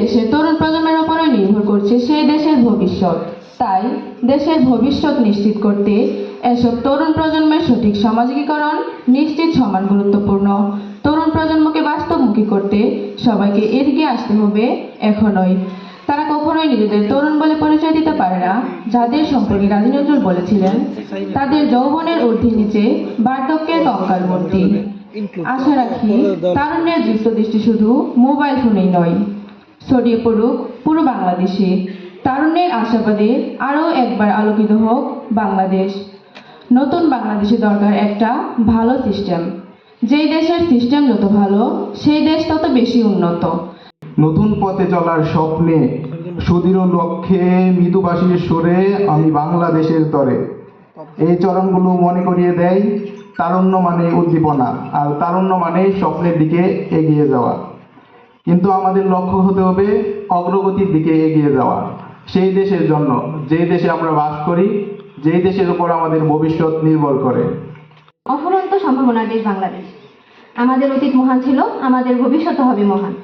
দেশের তরুণ প্রজন্মের উপরে নির্ভর করছে সেই দেশের ভবিষ্যৎ। তাই দেশের ভবিষ্যৎ নিশ্চিত করতে এসব তরুণ প্রজন্মের সঠিক সামাজিকীকরণ নিশ্চিত সমান গুরুত্বপূর্ণ। তরুণ প্রজন্মকে বাস্তবমুখী করতে সবাইকে এগিয়ে আসতে হবে এখনই। তারা কখনোই নিজেদের তরুণ বলে পরিচয় দিতে পারে না। যাদের সম্পর্কে কাজী নজরুল বলেছিলেন, তাদের যৌবনের ঊর্ধ্বে নিচে বার্ধক্যের কঙ্কাল মূর্তি। আশা রাখি, তারুণ্যের দৃশ্য দৃষ্টি শুধু মোবাইল ফোনেই নয়। ছড়িয়ে পড়ুক পুরো বাংলাদেশে। তারুণ্যের আশাবাদে আরও একবার আলোকিত হোক বাংলাদেশ। নতুন বাংলাদেশে দরকার একটা ভালো সিস্টেম। যেই দেশের সিস্টেম যত ভালো, সেই দেশ তত বেশি উন্নত। নতুন পথে চলার স্বপ্নে সুদৃঢ় লক্ষ্যে মৃদুবাসীর সুরে আমি বাংলাদেশের তরে। এই চরণগুলো মনে করিয়ে দেয় তারুণ্য মানে উদ্দীপনা, আর তারুণ্য মানে স্বপ্নের দিকে এগিয়ে যাওয়া। কিন্তু আমাদের লক্ষ্য হতে হবে অগ্রগতির দিকে এগিয়ে যাওয়া। সেই দেশের জন্য যেই দেশে আমরা বাস করি যেই দেশের উপর আমাদের ভবিষ্যৎ নির্ভর করে। অফুরন্ত সম্ভাবনার দেশ বাংলাদেশ। আমাদের অতীত মহান ছিল আমাদের ভবিষ্যৎ হবে মহান।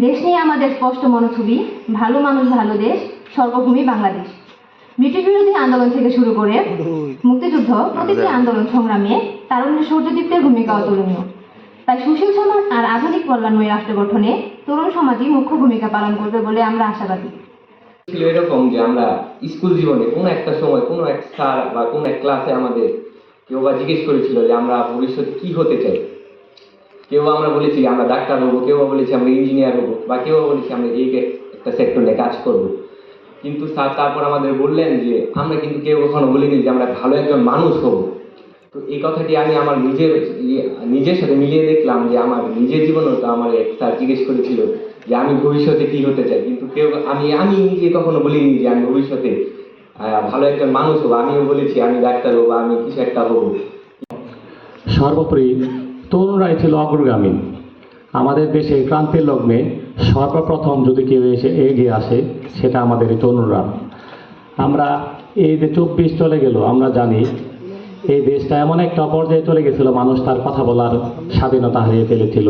দেশ নিয়ে আমাদের স্পষ্ট মনোছবি ভালো মানুষ ভালো দেশ সর্বভূমি বাংলাদেশ। ব্রিটিশ বিরোধী আন্দোলন থেকে শুরু করে মুক্তিযুদ্ধ প্রতিটি আন্দোলন সংগ্রামে তারুণ্যের সূর্যদীপ্তের ভূমিকা অতুলনীয় তাই সুশীল সমাজ আর আধুনিক কল্যাণময় রাষ্ট্র গঠনে তরুণ সমাজই মুখ্য ভূমিকা পালন করবে বলে আমরা আশাবাদী। ছিল এরকম যে আমরা স্কুল জীবনে কোনো একটা সময়, কোনো এক স্যার বা কোনো এক ক্লাসে আমাদের কেউ বা জিজ্ঞেস করেছিল যে আমরা ভবিষ্যতে কি হতে চাই। কেউ আমরা বলেছি আমরা ডাক্তার হব, কেউ বলেছি আমরা ইঞ্জিনিয়ার হব, বা কেউ বলেছি আমরা এই একটা সেক্টর কাজ করব। কিন্তু স্যার তারপর আমাদের বললেন যে আমরা কিন্তু কেউ কখনো বলিনি যে আমরা ভালো একজন মানুষ হব। তো এই কথাটি আমি আমার নিজের ইয়ে- নিজের সাথে মিলিয়ে দেখলাম যে আমার নিজের জীবনেও তো আমার এক স্যার জিজ্ঞেস করেছিল যে আমি ভবিষ্যতে কি হতে চাই। কিন্তু কেউ, আমি আমি নিজে কখনো বলিনি যে আমি ভবিষ্যতে ভালো একজন মানুষ হব। আমিও বলেছি, আমি ডাক্তার হব, আমি কিছু একটা হব। সর্বোপরি তরুণরাই ছিল অগ্রগামী। আমাদের দেশে ক্রান্তির লগ্নে সর্বপ্রথম যদি কেউ এসে এগিয়ে আসে, সেটা আমাদের তরুণরা। আমরা এই যে চব্বিশ চলে গেল, আমরা জানি এই দেশটা এমন একটা পর্যায়ে চলে গেছিল, মানুষ তার কথা বলার স্বাধীনতা হারিয়ে ফেলেছিল।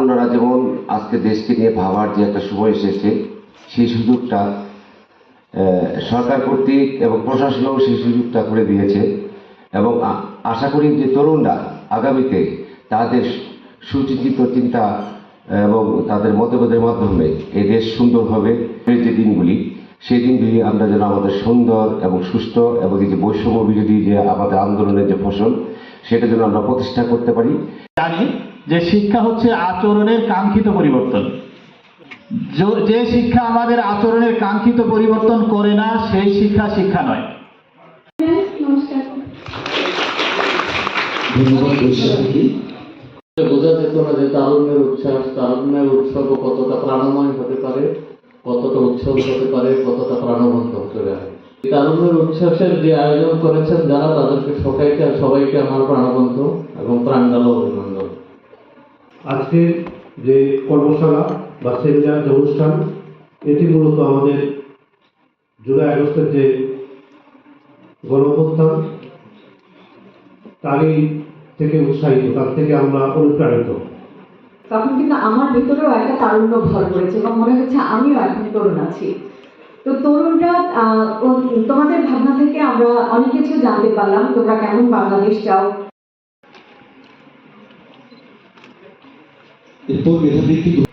আপনারা যেমন আজকে দেশকে নিয়ে ভাবার যে একটা সময় এসেছে, সেই সুযোগটা সরকার কর্তৃক এবং প্রশাসনও সেই সুযোগটা করে দিয়েছে। এবং আশা করি যে তরুণরা আগামীতে তাদের সুচিন্তিত চিন্তা এবং তাদের মতভেদের মাধ্যমে এই দেশ সুন্দর হবে। যে দিনগুলি সেই দিনগুলি আমরা যেন আমাদের সুন্দর এবং সুস্থ এবং এই যে বৈষম্য বিরোধী যে আমাদের আন্দোলনের যে ফসল সেটা যেন আমরা প্রতিষ্ঠা করতে পারি। জানি যে শিক্ষা হচ্ছে আচরণের কাঙ্ক্ষিত পরিবর্তন। যে শিক্ষা আমাদের আচরণের কাঙ্ক্ষিত পরিবর্তন করে না সেই শিক্ষা শিক্ষা নয়। বোঝা যেত না যে তারুণ্যের উচ্ছ্বাস তারুণ্যের উৎসব কতটা প্রাণময় হতে পারে। কতটা উৎসব হতে পারে, কতটা প্রাণবন্ত হতে পারে। তারুণ্যের উচ্ছ্বাসের যে আয়োজন করেছেন যারা, তাদেরকে সবাইকে সবাইকে আমার প্রাণবন্ত এবং প্রাণডালো অভিনন্দন। আজকের যে কর্মশালা বা সেমিনার যে অনুষ্ঠান, এটি মূলত আমাদের জুলাই আগস্টের যে গণঅভ্যুত্থান, তারই থেকে উৎসাহিত, তার থেকে আমরা অনুপ্রাণিত। তখন কিন্তু আমার ভেতরেও একটা তারুণ্য ভর করেছে এবং মনে হচ্ছে আমিও এখন তরুণ আছি। তো তরুণরা তোমাদের ভাবনা থেকে আমরা অনেক কিছু জানতে পারলাম। তোমরা কেমন বাংলাদেশ চাও? এরপর